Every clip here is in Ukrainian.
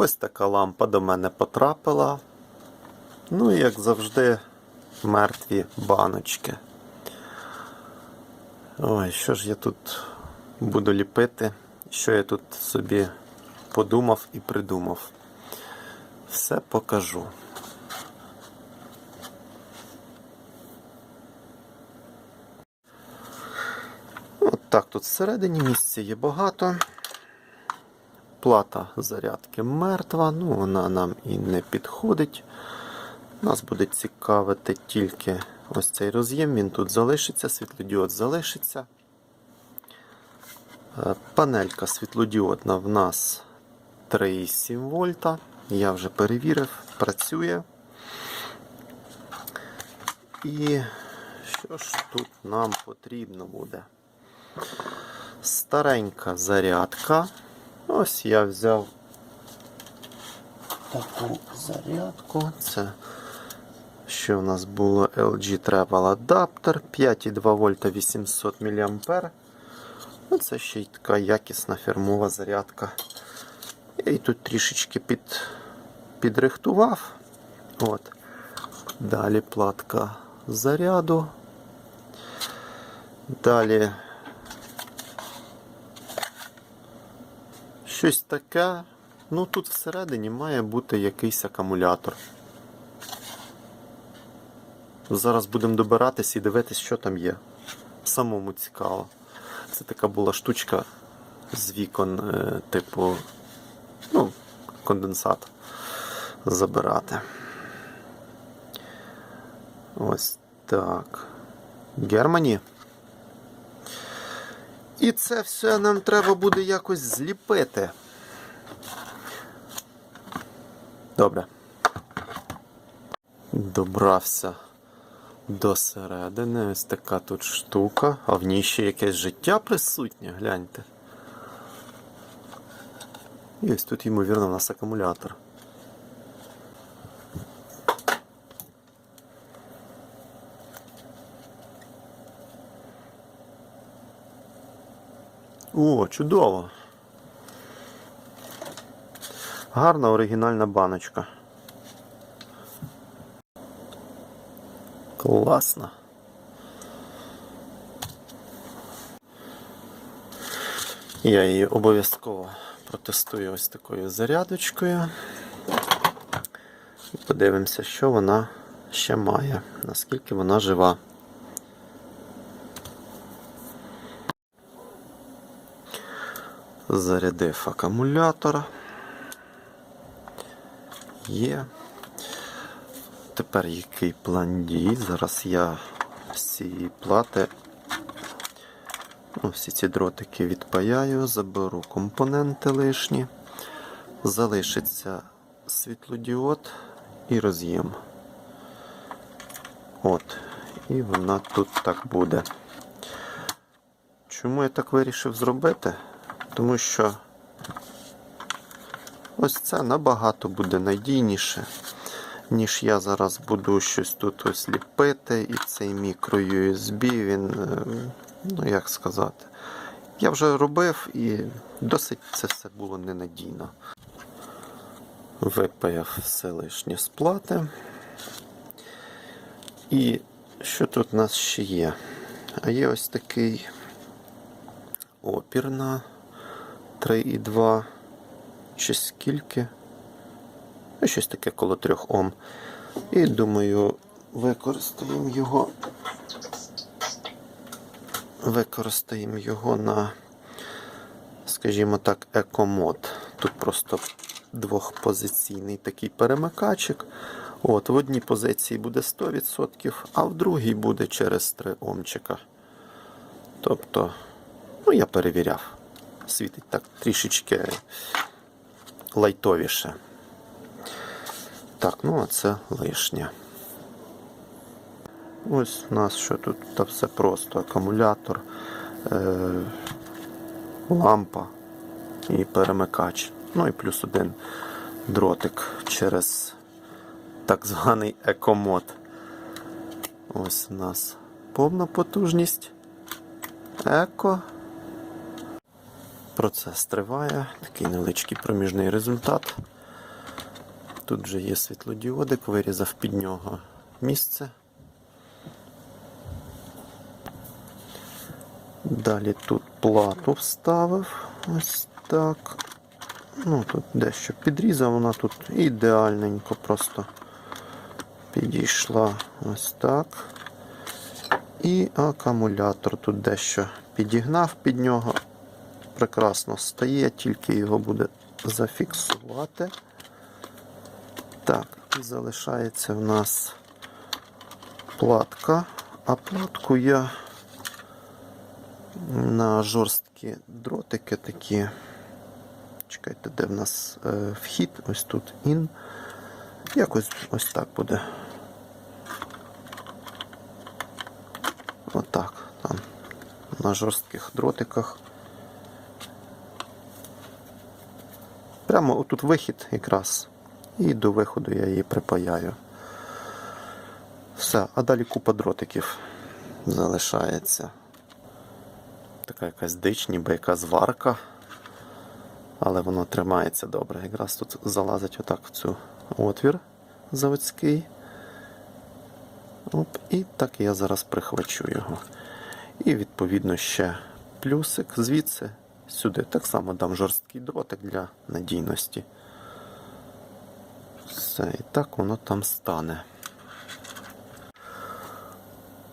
Ось така лампа до мене потрапила. Ну і як завжди, мертві баночки. Ой, що ж я тут буду ліпити? Що я тут собі подумав і придумав? Все покажу. От так тут всередині місця є багато. Плата зарядки мертва, ну вона нам і не підходить. Нас буде цікавити тільки ось цей роз'єм, він тут залишиться, світлодіод залишиться. Е, Панелька світлодіодна в нас 3,7 вольта. Я вже перевірив, працює. І що ж тут нам потрібно буде? Старенька зарядка. Ось я взяв таку зарядку. Це що в нас було LG Travel Adapter 5,2 вольта 800 мА. Ну, це ще й така якісна фірмова зарядка. Я її тут трішечки під, підрихтував. От. Далі платка заряду. Далі щось таке. Ну тут всередині має бути якийсь акумулятор. Зараз будемо добиратись і дивитись, що там є. Самому цікаво. Це така була штучка з вікон, е, типу, ну, конденсат забирати. Ось так. Германі. І це все нам треба буде якось зліпити. Добре. Добрався до середини. Ось така тут штука. А в ній ще якесь життя присутнє, гляньте. І ось тут, ймовірно, у нас акумулятор. О, чудово. Гарна оригінальна баночка. Класно. Я її обов'язково протестую ось такою зарядочкою. Подивимося, що вона ще має, наскільки вона жива. Зарядив акумулятор. Є. Тепер який план дій? Зараз я цієї плати ну, всі ці дротики відпаяю, заберу компоненти лишні, залишиться світлодіод і роз'єм. От, і вона тут так буде. Чому я так вирішив зробити? Тому що ось це набагато буде надійніше, ніж я зараз буду щось тут ось ліпити. І цей мікро USB, він, е, ну як сказати, я вже робив і досить це все було ненадійно. Випаяв все лишнє з плати. І що тут у нас ще є? А є ось такий опір на 3,2 чи скільки. Ну, щось таке коло 3 Ом. І думаю, використаємо його. Використаємо його на, скажімо так, екомод. Тут просто двохпозиційний такий перемикачик. От, В одній позиції буде 100%, а в другій буде через 3 омчика. Тобто, ну я перевіряв. Світить так трішечки лайтовіше. Так, ну а це лишнє. Ось у нас що тут та все просто. Акумулятор, е- лампа і перемикач. Ну і плюс один дротик через так званий екомод. Ось у нас повна потужність. Еко. Процес триває. Такий невеличкий проміжний результат. Тут вже є світлодіодик, вирізав під нього місце. Далі тут плату вставив. Ось так. Ну, тут дещо підрізав, вона тут ідеальненько просто підійшла ось так. І акумулятор тут дещо підігнав під нього. Прекрасно стає, тільки його буде зафіксувати. Так, і залишається в нас платка. А платку я на жорсткі дротики такі. Чекайте, де в нас е, вхід? Ось тут ін. Якось ось так буде. Отак. Там на жорстких дротиках. Прямо отут вихід якраз. І до виходу я її припаяю. Все, а далі купа дротиків залишається. Така якась дич, ніби якась варка. Але воно тримається добре. Якраз тут залазить отак в цю отвір заводський. Оп, і так я зараз прихвачу його. І відповідно ще плюсик звідси сюди. Так само дам жорсткий дротик для надійності. Все, і так воно там стане.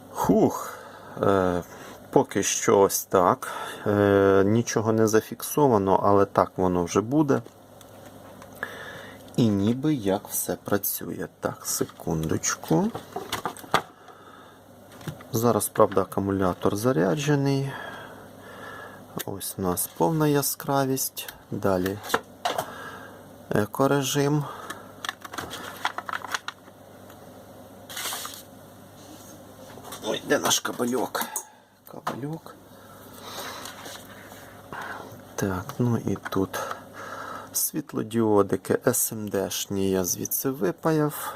Хух. Е, поки що ось так. Е, нічого не зафіксовано, але так воно вже буде. І ніби як все працює. Так, секундочку. Зараз, правда, акумулятор заряджений. Ось у нас повна яскравість. Далі екорежим. Ой, де наш кабельок? Кабельок. Так, ну і тут світлодіодики SMD-шні я звідси випаяв,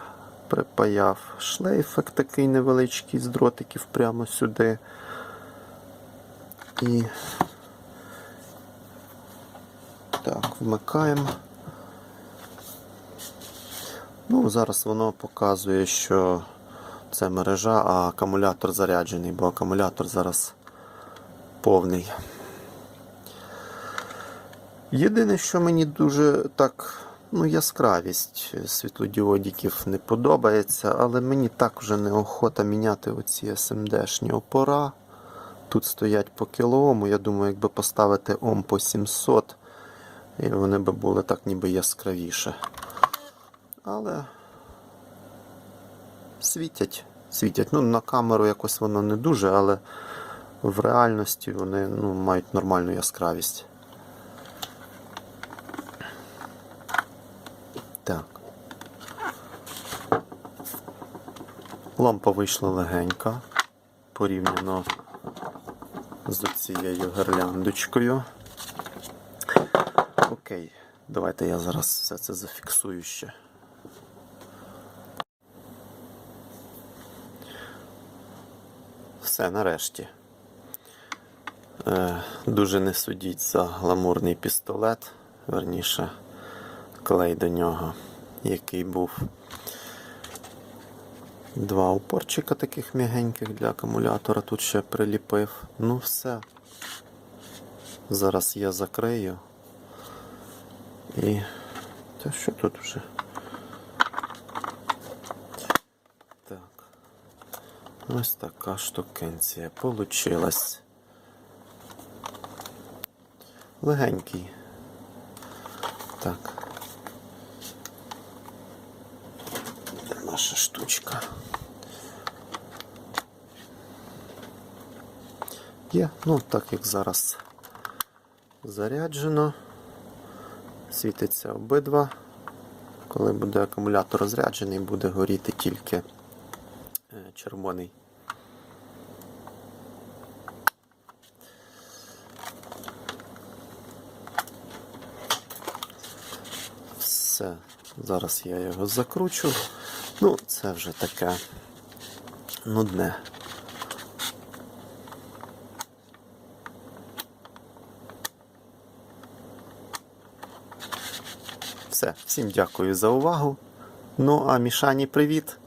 припаяв шлейфик такий невеличкий з дротиків прямо сюди. І так, вмикаємо. Ну, зараз воно показує, що це мережа, а акумулятор заряджений, бо акумулятор зараз повний. Єдине, що мені дуже так, ну, яскравість світлодіодиків не подобається, але мені так вже неохота міняти оці SMD-шні опора. Тут стоять по кілоому. Я думаю, якби поставити Ом по 700, і вони би були так ніби яскравіше. Але світять. Світять. Ну, на камеру якось воно не дуже, але в реальності вони ну, мають нормальну яскравість. Так. Лампа вийшла легенька, порівняно з цією гирляндочкою. Давайте я зараз все це зафіксую ще. Все, нарешті. Е, дуже не судіть за гламурний пістолет, верніше, клей до нього, який був. Два упорчика таких м'ягеньких для акумулятора тут ще приліпив. Ну все. Зараз я закрию. І. Та що тут вже? Так. Ось така штукенція получилась. Легенький. Так. Де наша штучка? Є, ну так як зараз заряджено. Світиться обидва. Коли буде акумулятор розряджений, буде горіти тільки е, червоний. Все, зараз я його закручу. Ну, це вже таке нудне. все. Всім дякую за увагу. Ну а Мішані привіт!